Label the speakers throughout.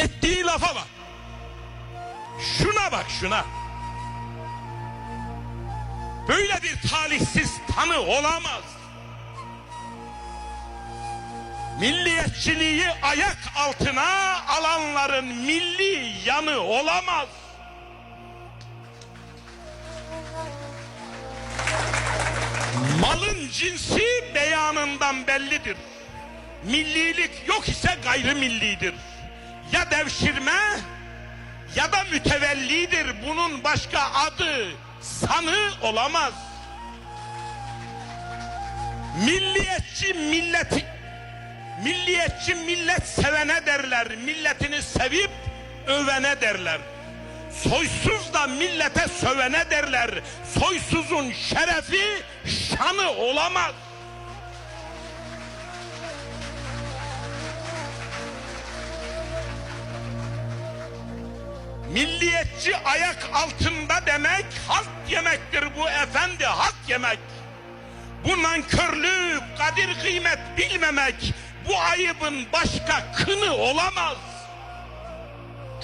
Speaker 1: Ettiği lafa bak. Şuna bak şuna. Böyle bir talihsiz tanı olamaz. Milliyetçiliği ayak altına alanların milli yanı olamaz. Malın cinsi beyanından bellidir. Millilik yok ise gayrimillidir. Ya devşirme ya da mütevellidir. Bunun başka adı, sanı olamaz. Milliyetçi milleti milliyetçi millet sevene derler. Milletini sevip övene derler. Soysuz da millete sövene derler. Soysuzun şerefi şanı olamaz. Milliyetçi ayak altında demek halt yemektir bu efendi halt yemek. Bu nankörlük, kadir kıymet bilmemek bu ayıbın başka kını olamaz.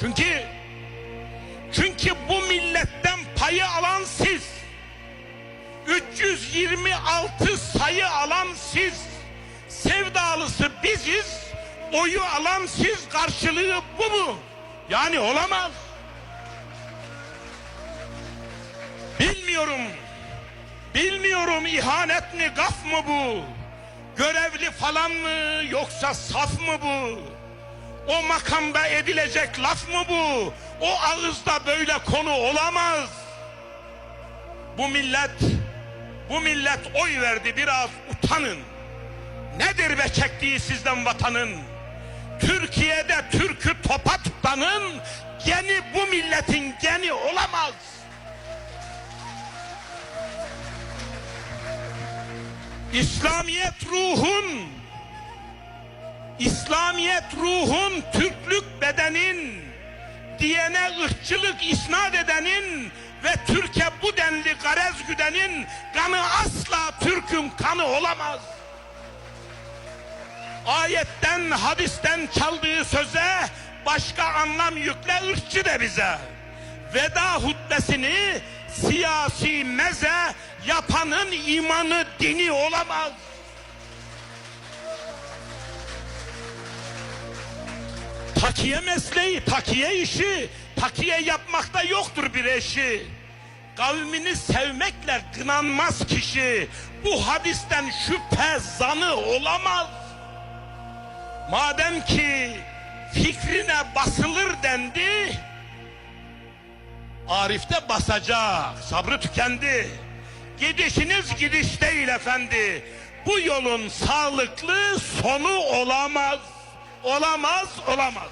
Speaker 1: Çünkü çünkü bu milletten payı alan siz. 326 sayı alan siz. Sevdalısı biziz. Oyu alan siz karşılığı bu mu? Yani olamaz. Bilmiyorum. Bilmiyorum ihanet mi gaf mı bu? Görevli falan mı yoksa saf mı bu? O makamda edilecek laf mı bu? O ağızda böyle konu olamaz. Bu millet, bu millet oy verdi biraz utanın. Nedir be çektiği sizden vatanın? Türkiye'de Türk'ü topa tutanın geni bu milletin geni İslamiyet ruhun İslamiyet ruhun Türklük bedenin diyene ırkçılık isnat edenin ve Türkiye bu denli garez güdenin kanı asla Türk'ün kanı olamaz. Ayetten hadisten çaldığı söze başka anlam yükle ırkçı de bize. Veda hutbesini siyasi meze yapanın imanı dini olamaz. Takiye mesleği, takiye işi, takiye yapmakta yoktur bir eşi. Kavmini sevmekle kınanmaz kişi. Bu hadisten şüphe zanı olamaz. Madem ki fikrine basılır dendi, Arif'te basacak, sabrı tükendi. Gidişiniz gidiş değil efendi. Bu yolun sağlıklı sonu olamaz. Olamaz, olamaz.